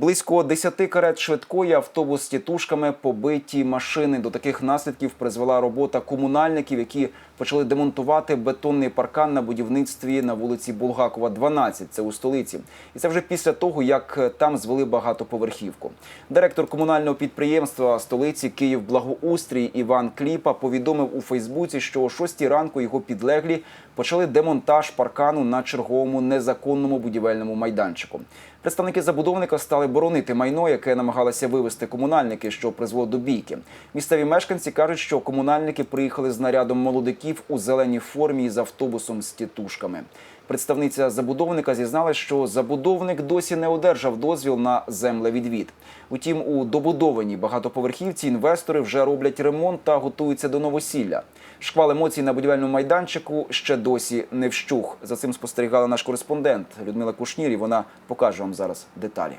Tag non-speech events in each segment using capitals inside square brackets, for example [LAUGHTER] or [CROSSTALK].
Близько 10 карет швидкої, автобус з тітушками, побиті машини. До таких наслідків призвела робота комунальників, які почали демонтувати бетонний паркан на будівництві на вулиці Булгакова, 12, це у столиці. І це вже після того, як там звели багатоповерхівку. Директор комунального підприємства столиці Київ Благоустрій Іван Кліпа повідомив у Фейсбуці, що о 6 ранку його підлеглі почали демонтаж паркану на черговому незаконному будівельному майданчику. Представники забудовника стали боронити майно, яке намагалися вивезти комунальники, що призвело до бійки. Місцеві мешканці кажуть, що комунальники приїхали з нарядом молодиків у зеленій формі з автобусом з тітушками. Представниця забудовника зізналась, що забудовник досі не одержав дозвіл на землевідвід. Утім, у добудованій багатоповерхівці інвестори вже роблять ремонт та готуються до новосілля. Шквал емоцій на будівельному майданчику ще досі не вщух. За цим спостерігала наш кореспондент Людмила Кушнір, і вона покаже вам зараз деталі.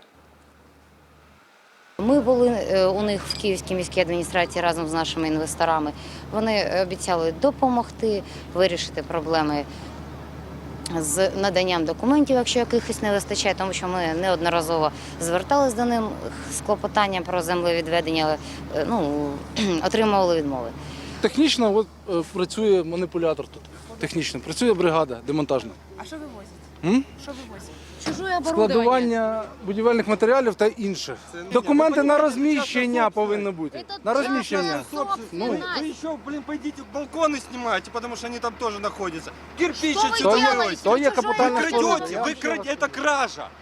Ми були е, у них в Київській міській адміністрації разом з нашими інвесторами. Вони обіцяли допомогти вирішити проблеми з наданням документів, якщо якихось не вистачає, тому що ми неодноразово звертались до них з клопотанням про землевідведення, але е, ну, [CLEARS THROAT] отримували відмови. Технічно от, е, працює маніпулятор тут. Технічно працює бригада демонтажна. А що вивозять? М? Що вивозять? Чужое оборудование. Складування будівельних матеріалів та інше. Документи на розміщення повинні бути. На розміщення. Ну, Вы еще, блин, пойдите балконы снимайте, потому что они там тоже находятся. Кирпич Что вы отсюда То є, делаете? вывозите. то є Чужое капітальна Вы споруда. крадете, Я вы вам ще раз крадете, это кража.